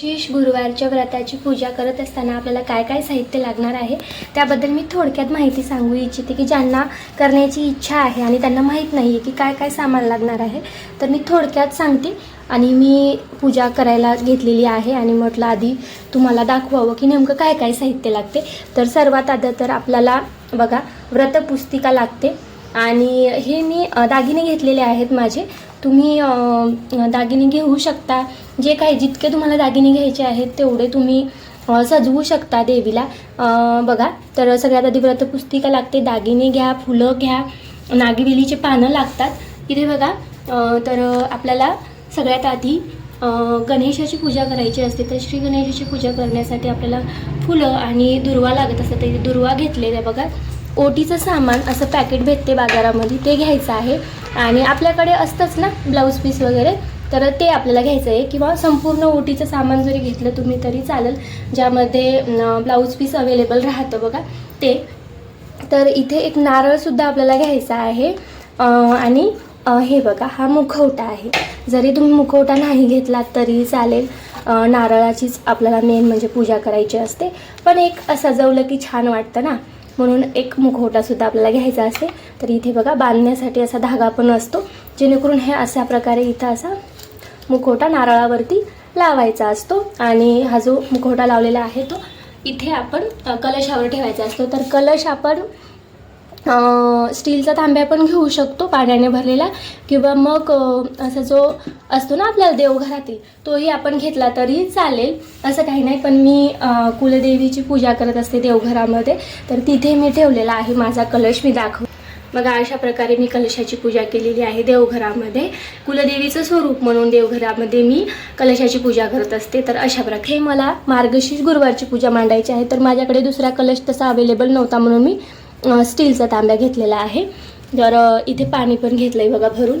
शीश गुरुवारच्या व्रताची पूजा करत असताना आपल्याला काय काय साहित्य लागणार आहे त्याबद्दल मी थोडक्यात माहिती सांगू इच्छिते की ज्यांना करण्याची इच्छा आहे आणि त्यांना माहीत नाही आहे की काय काय सामान लागणार आहे तर मी थोडक्यात सांगते आणि मी पूजा करायला घेतलेली आहे आणि म्हटलं आधी तुम्हाला दाखवावं की नेमकं काय काय साहित्य लागते. तर सर्वात आधी तर आपल्याला बघा व्रतपुस्तिका लागते आणि हे मी दागिने घेतलेले आहेत माझे. तुम्ही दागिने घेऊ शकता. जे काही जितके तुम्हाला दागिने घ्यायचे आहेत तेवढे तुम्ही सजवू शकता देवीला. बघा तर सगळ्यात आधी व्रतपुस्तिका लागते दागिने घ्या फुलं घ्या नागवेलीचे पानं लागतात. इथे बघा तर आपल्याला सगळ्यात आधी गणेशाची पूजा करायची असते तर श्री गणेशाची पूजा करण्यासाठी आपल्याला फुलं आणि दुर्वा लागत असतात. तर दुर्वा घेतलेल्या बघा. ओटीचं सामान असं पॅकेट भेटते बाजारामध्ये ते घ्यायचं आहे. आणि आपल्याकडे असतंच ना ब्लाऊज पीस वगैरे तर ते आपल्याला घ्यायचं आहे. किंवा संपूर्ण ओटीचं सामान जरी घेतलं तुम्ही तरी चालेल ज्यामध्ये ब्लाऊज पीस अवेलेबल राहतं बघा ते. तर इथे एक नारळसुद्धा आपल्याला घ्यायचा आहे. आणि हे बघा हा मुखवटा आहे. जरी तुम्ही मुखवटा नाही घेतलात तरी चालेल. नारळाचीच आपल्याला मेन म्हणजे पूजा करायची असते. पण एक सजवलं की छान वाटतं ना. म्हणून एक मुखवटासुद्धा आपल्याला घ्यायचा असते तर इथे बघा बांधण्यासाठी असा धागा पण असतो जेणेकरून हे अशा प्रकारे इथं असा मुखवटा नारळावरती लावायचा असतो. आणि हा जो मुखवटा लावलेला आहे तो इथे आपण कलशावर ठेवायचा असतो. तर कलश आपण स्टीलचा तांब्या पण घेऊ शकतो पाण्याने भरलेला. किंवा मग असा जो असतो ना आपल्या देवघरातील तोही आपण घेतला तरी चालेल. असं काही नाही पण मी कुलदेवीची पूजा करत असते देवघरामध्ये. तर तिथे मी ठेवलेला आहे माझा कलश मी दाखव मग अशा प्रकारे मी कलशाची पूजा केलेली आहे देवघरामध्ये. कुलदेवीचं स्वरूप म्हणून देवघरामध्ये मी कलशाची पूजा करत असते. तर अशा प्रकारे मला मार्गशीर्ष गुरुवारची पूजा मांडायची आहे. तर माझ्याकडे दुसरा कलश तसा अवेलेबल नव्हता म्हणून मी स्टीलचा तांब्या घेतलेला आहे. तर इथे पाणी पण घेतलं आहे बघा भरून.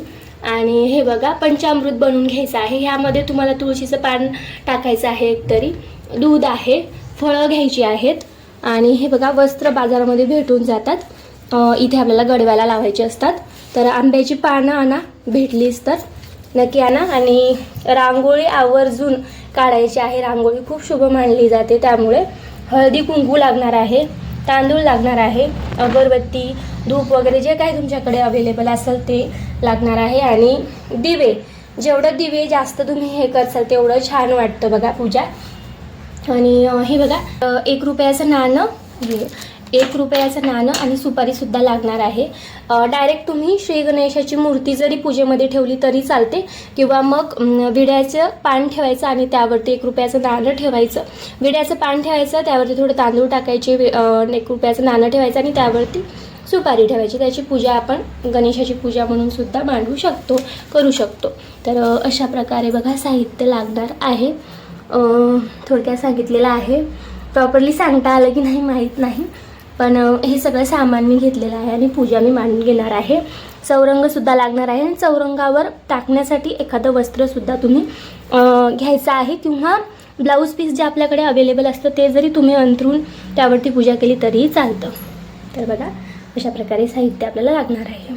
आणि हे बघा पंचामृत बनवून घ्यायचं आहे. ह्यामध्ये तुम्हाला तुळशीचं पान टाकायचं आहे एकतरी. दूध आहे फळं घ्यायची आहेत. आणि हे बघा वस्त्र बाजारामध्ये भेटून जातात. इथे आपल्याला गडव्याला लावायचे असतात. तर आंब्याची पानं आणा भेटलीच तर. नक्की आणा. आणि रांगोळी आवर्जून काढायची आहे. रांगोळी खूप शुभ मानली जाते. त्यामुळे हळदी कुंकू लागणार आहे. तांदूळ लागणार आहे अगरबत्ती धूप वगैरे जे काही तुमच्याकडे अवेलेबल असेल ते लागणार आहे. आणि दिवे जेवढं दिवे जास्त तुम्ही हे करसाल तेवढं छान वाटतं बघा पूजा. आणि हे बघा एक रुपयाचं नाणं एक रुपयाचं नाणं आणि सुपारीसुद्धा लागणार आहे. डायरेक्ट तुम्ही श्री गणेशाची मूर्ती जरी पूजेमध्ये ठेवली तरी चालते किंवा मग विड्याचं पान ठेवायचं आणि त्यावरती एक रुपयाचं नाणं ठेवायचं. विड्याचं पान ठेवायचं त्यावरती थोडं तांदूळ टाकायचे एक रुपयाचं नाणं ठेवायचं आणि त्यावरती सुपारी ठेवायची. त्याची पूजा आपण गणेशाची पूजा म्हणून सुद्धा मांडू शकतो करू शकतो. तर अशा प्रकारे बघा साहित्य लागणार आहे. थोडक्यात सांगितलेलं आहे. प्रॉपरली सांगता आलं की नाही माहीत नाही. पण हे सगळं सामान मी घेतलेलं आहे आणि पूजा मी मांडून घेणार आहे. चौरंगसुद्धा लागणार आहे आणि चौरंगावर टाकण्यासाठी एखादं वस्त्रसुद्धा तुम्ही घ्यायचं आहे. किंवा ब्लाऊज पीस जे आपल्याकडे अवेलेबल असतं ते जरी तुम्ही अंथरून त्यावरती पूजा केली तरीही चालतं. तर बघा अशा प्रकारे साहित्य आपल्याला लागणार आहे.